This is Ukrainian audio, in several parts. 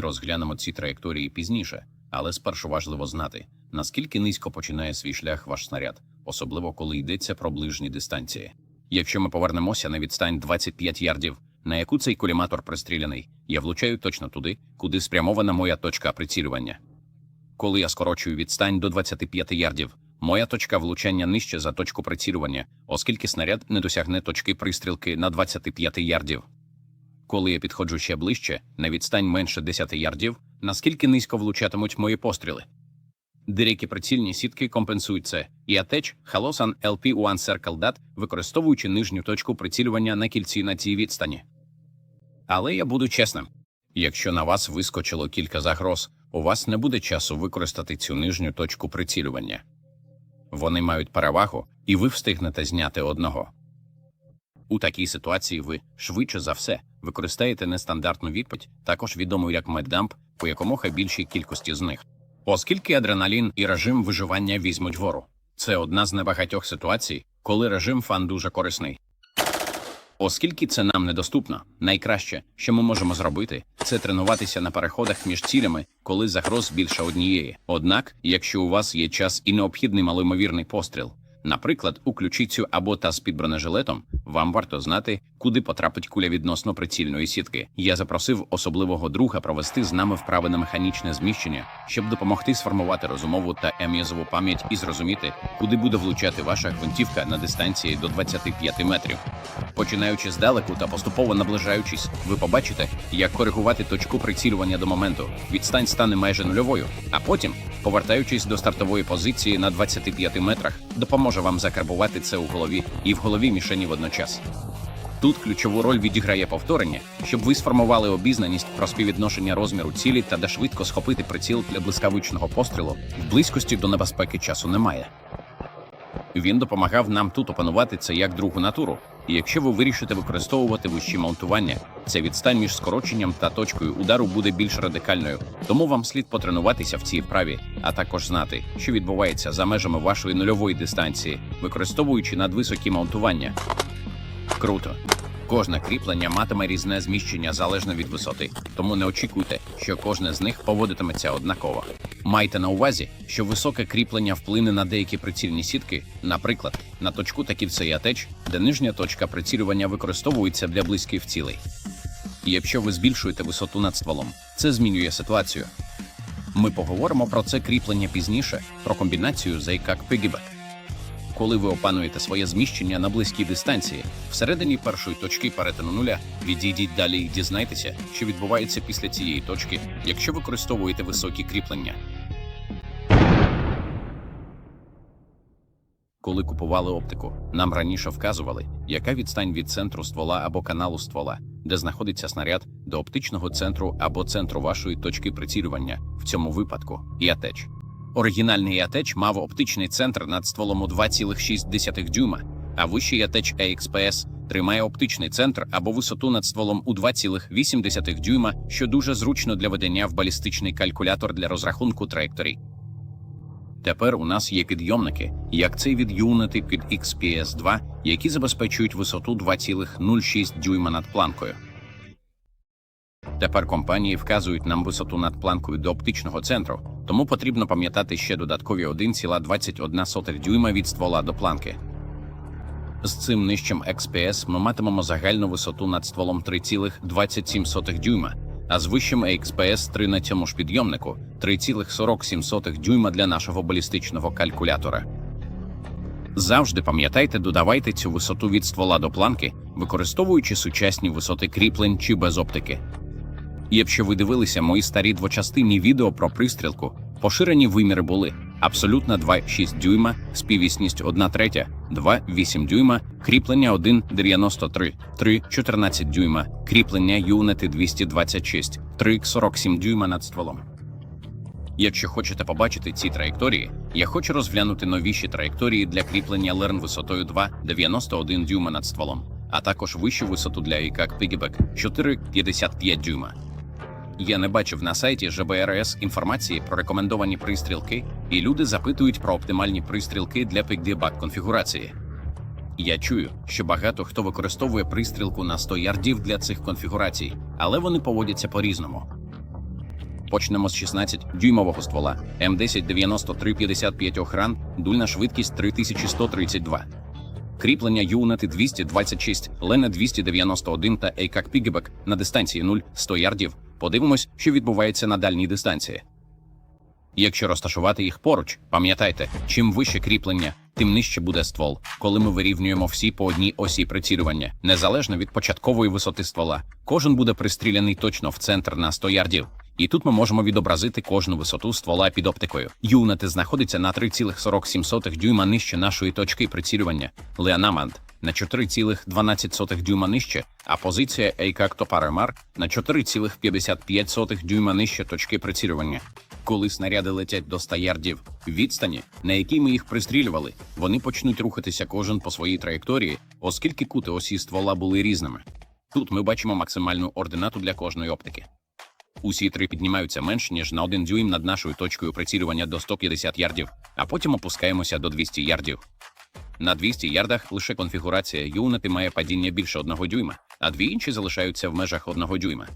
Розглянемо ці траєкторії пізніше, але спершу важливо знати, наскільки низько починає свій шлях ваш снаряд, особливо коли йдеться про ближні дистанції. Якщо ми повернемося на відстань 25 ярдів, на яку цей коліматор пристріляний, я влучаю точно туди, куди спрямована моя точка прицілювання. Коли я скорочую відстань до 25 ярдів, моя точка влучання нижче за точку прицілювання, оскільки снаряд не досягне точки пристрілки на 25 ярдів. Коли я підходжу ще ближче, на відстань менше 10 ярдів, наскільки низько влучатимуть мої постріли. Деякі прицільні сітки компенсують це, і атеч Halosan LP One Circle Dat, використовуючи нижню точку прицілювання на кільці на цій відстані. Але я буду чесним. Якщо на вас вискочило кілька загроз, у вас не буде часу використати цю нижню точку прицілювання. Вони мають перевагу, і ви встигнете зняти одного. У такій ситуації ви, швидше за все, використаєте нестандартну відповідь, також відому як меддамп, по якомога більшій кількості з них. Оскільки адреналін і режим виживання візьмуть вору. Це одна з небагатьох ситуацій, коли режим фан дуже корисний. Оскільки це нам недоступно, найкраще, що ми можемо зробити, це тренуватися на переходах між цілями, коли загроз більше однієї. Однак, якщо у вас є час і необхідний малоймовірний постріл, наприклад, у ключицю або та з під бронежилетом, вам варто знати, куди потрапить куля відносно прицільної сітки. Я запросив особливого друга провести з нами вправи на механічне зміщення, щоб допомогти сформувати розумову та ем'язову пам'ять і зрозуміти, куди буде влучати ваша гвинтівка на дистанції до 25 метрів. Починаючи здалеку та поступово наближаючись, ви побачите, як коригувати точку прицілювання до моменту. Відстань стане майже нульовою, а потім, повертаючись до стартової позиції на 25 метрах, допоможе вам закарбувати це у голові і в голові мішені водночас. Тут ключову роль відіграє повторення, щоб ви сформували обізнаність про співвідношення розміру цілі та де швидко схопити приціл для блискавичного пострілу в близькості до небезпеки часу немає. Він допомагав нам тут опанувати це як другу натуру. І якщо ви вирішите використовувати вищі монтування, ця відстань між скороченням та точкою удару буде більш радикальною. Тому вам слід потренуватися в цій вправі, а також знати, що відбувається за межами вашої нульової дистанції, використовуючи надвисокі монтування. Круто. Кожне кріплення матиме різне зміщення залежно від висоти, тому не очікуйте, що кожне з них поводитиметься однаково. Майте на увазі, що високе кріплення вплине на деякі прицільні сітки, наприклад, на точку та кільце атеч, де нижня точка прицілювання використовується для близьких цілей. І якщо ви збільшуєте висоту над стволом, це змінює ситуацію. Ми поговоримо про це кріплення пізніше, про комбінацію зайкак пигібек коли ви опануєте своє зміщення на близькій дистанції, всередині першої точки перетину нуля, відійдіть далі і дізнайтеся, що відбувається після цієї точки, якщо використовуєте високі кріплення. Коли купували оптику, нам раніше вказували, яка відстань від центру ствола або каналу ствола, де знаходиться снаряд, до оптичного центру або центру вашої точки прицілювання, в цьому випадку ІАТЕЧ. Оригінальний АТЕЧ мав оптичний центр над стволом у 2,6 дюйма, а вищий АТЕЧ AXPS тримає оптичний центр або висоту над стволом у 2,8 дюйма, що дуже зручно для ведення в балістичний калькулятор для розрахунку траєкторій. Тепер у нас є підйомники, як цей від Unity під XPS 2, які забезпечують висоту 2,06 дюйма над планкою. Тепер компанії вказують нам висоту над планкою до оптичного центру, тому потрібно пам'ятати ще додаткові 1,21 дюйма від ствола до планки. З цим нижчим XPS ми матимемо загальну висоту над стволом 3,27 дюйма, а з вищим XPS 3 на цьому ж підйомнику 3,47 дюйма для нашого балістичного калькулятора. Завжди пам'ятайте, додавайте цю висоту від ствола до планки, використовуючи сучасні висоти кріплень чи без оптики. Якщо ви дивилися мої старі двочастинні відео про пристрілку, поширені виміри були абсолютно 2,6 дюйма, співвісність 1 третя, 2,8 дюйма, кріплення 1,93, 3,14 дюйма, кріплення юнети 226, 3,47 дюйма над стволом. Якщо хочете побачити ці траєкторії, я хочу розглянути новіші траєкторії для кріплення лерн висотою 2,91 дюйма над стволом, а також вищу висоту для ІКАК Piggyback 4,55 дюйма. Я не бачив на сайті ЖБРС інформації про рекомендовані пристрілки, і люди запитують про оптимальні пристрілки для пікдебак конфігурації. Я чую, що багато хто використовує пристрілку на 100 ярдів для цих конфігурацій, але вони поводяться по-різному. Почнемо з 16 дюймового ствола М10 93 55 охран, дульна швидкість 3132. Кріплення юнити 226, Лене 291 та Ейкак Пігебек на дистанції 0-100 ярдів. Подивимось, що відбувається на дальній дистанції. Якщо розташувати їх поруч, пам'ятайте, чим вище кріплення, тим нижче буде ствол, коли ми вирівнюємо всі по одній осі прицілювання, незалежно від початкової висоти ствола. Кожен буде пристріляний точно в центр на 100 ярдів. І тут ми можемо відобразити кожну висоту ствола під оптикою. Юнити знаходиться на 3,47 дюйма нижче нашої точки прицілювання. Леанамант на 4,12 дюйма нижче, а позиція Ейкак Топаремар на 4,55 дюйма нижче точки прицілювання. Коли снаряди летять до 100 ярдів відстані, на якій ми їх пристрілювали, вони почнуть рухатися кожен по своїй траєкторії, оскільки кути осі ствола були різними. Тут ми бачимо максимальну ординату для кожної оптики. Усі три піднімаються менш ніж на один дюйм над нашою точкою прицілювання до 150 ярдів, а потім опускаємося до 200 ярдів. На 200 ярдах лише конфігурація юнити має падіння більше одного дюйма, а дві інші залишаються в межах одного дюйма.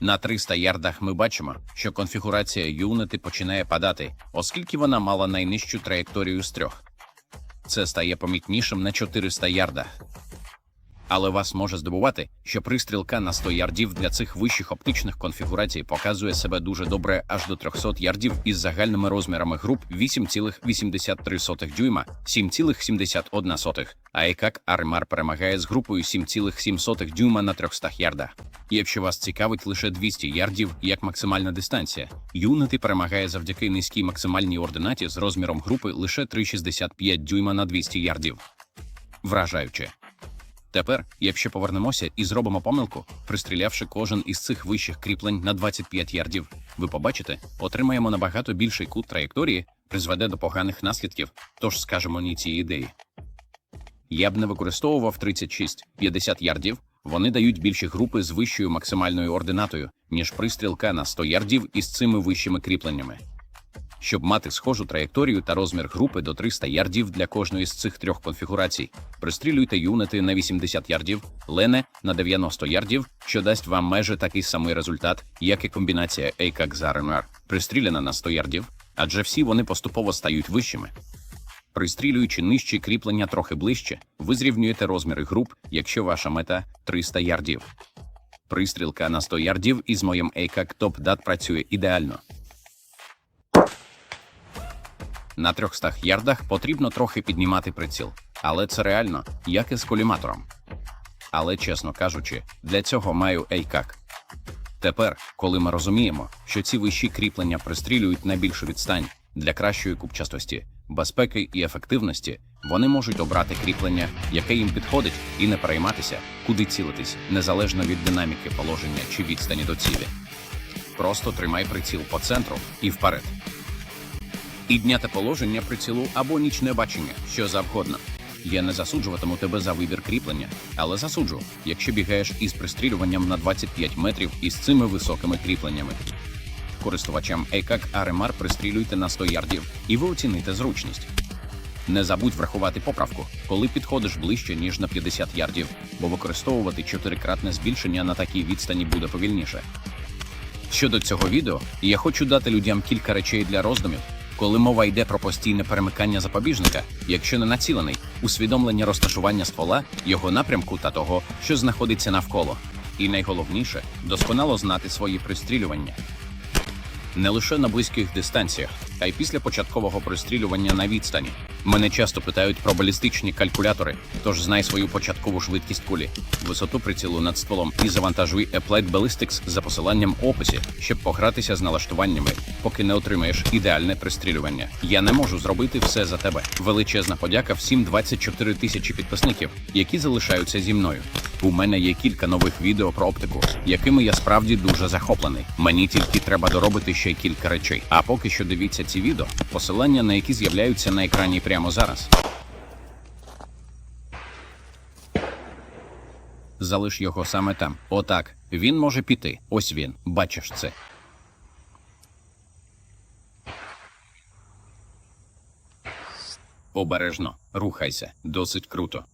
На 300 ярдах ми бачимо, що конфігурація юнити починає падати, оскільки вона мала найнижчу траєкторію з трьох. Це стає помітнішим на 400 ярдах. Але вас може здивувати, що пристрілка на 100 ярдів для цих вищих оптичних конфігурацій показує себе дуже добре аж до 300 ярдів із загальними розмірами груп 8,83 дюйма, 7,71, а Екак Армар перемагає з групою 7,7 дюйма на 300 ярдах. Якщо вас цікавить лише 200 ярдів як максимальна дистанція, Юнити перемагає завдяки низькій максимальній ординаті з розміром групи лише 3,65 дюйма на 200 ярдів. Вражаюче. Тепер, якщо повернемося і зробимо помилку, пристрілявши кожен із цих вищих кріплень на 25 ярдів, ви побачите, отримаємо набагато більший кут траєкторії, призведе до поганих наслідків, тож скажемо ні цій ідеї. Я б не використовував 36-50 ярдів, вони дають більші групи з вищою максимальною ординатою, ніж пристрілка на 100 ярдів із цими вищими кріпленнями. Щоб мати схожу траєкторію та розмір групи до 300 ярдів для кожної з цих трьох конфігурацій, пристрілюйте юнити на 80 ярдів, лене на 90 ярдів, що дасть вам майже такий самий результат, як і комбінація ACAC з RMR, пристріляна на 100 ярдів, адже всі вони поступово стають вищими. Пристрілюючи нижчі кріплення трохи ближче, ви зрівнюєте розміри груп, якщо ваша мета 300 ярдів. Пристрілка на 100 ярдів із моїм ACAC Top Dat працює ідеально. На 300 ярдах потрібно трохи піднімати приціл, але це реально, як і з коліматором. Але, чесно кажучи, для цього маю ейкак. Тепер, коли ми розуміємо, що ці вищі кріплення пристрілюють на більшу відстань для кращої купчастості, безпеки і ефективності, вони можуть обрати кріплення, яке їм підходить, і не перейматися, куди цілитись, незалежно від динаміки положення чи відстані до цілі. Просто тримай приціл по центру і вперед. І дняте положення прицілу або нічне бачення, що завгодно. Я не засуджуватиму тебе за вибір кріплення, але засуджу, якщо бігаєш із пристрілюванням на 25 метрів із цими високими кріпленнями. Користувачам ECAC RMR пристрілюйте на 100 ярдів, і ви оціните зручність. Не забудь врахувати поправку, коли підходиш ближче, ніж на 50 ярдів, бо використовувати чотирикратне збільшення на такій відстані буде повільніше. Щодо цього відео, я хочу дати людям кілька речей для роздумів. Коли мова йде про постійне перемикання запобіжника, якщо не націлений, усвідомлення розташування ствола, його напрямку та того, що знаходиться навколо. І найголовніше досконало знати свої пристрілювання. Не лише на близьких дистанціях, а й після початкового пристрілювання на відстані. Мене часто питають про балістичні калькулятори, тож знай свою початкову швидкість кулі, висоту прицілу над стволом і завантажуй Applied Ballistics за посиланням в описі, щоб погратися з налаштуваннями, поки не отримаєш ідеальне пристрілювання. Я не можу зробити все за тебе. Величезна подяка всім 24 тисячі підписників, які залишаються зі мною. У мене є кілька нових відео про оптику, якими я справді дуже захоплений. Мені тільки треба доробити ще кілька речей. А поки що дивіться ці відео, посилання на які з'являються на екрані прямо зараз. Залиш його саме там. Отак. Він може піти. Ось він. Бачиш це. Обережно. Рухайся. Досить круто.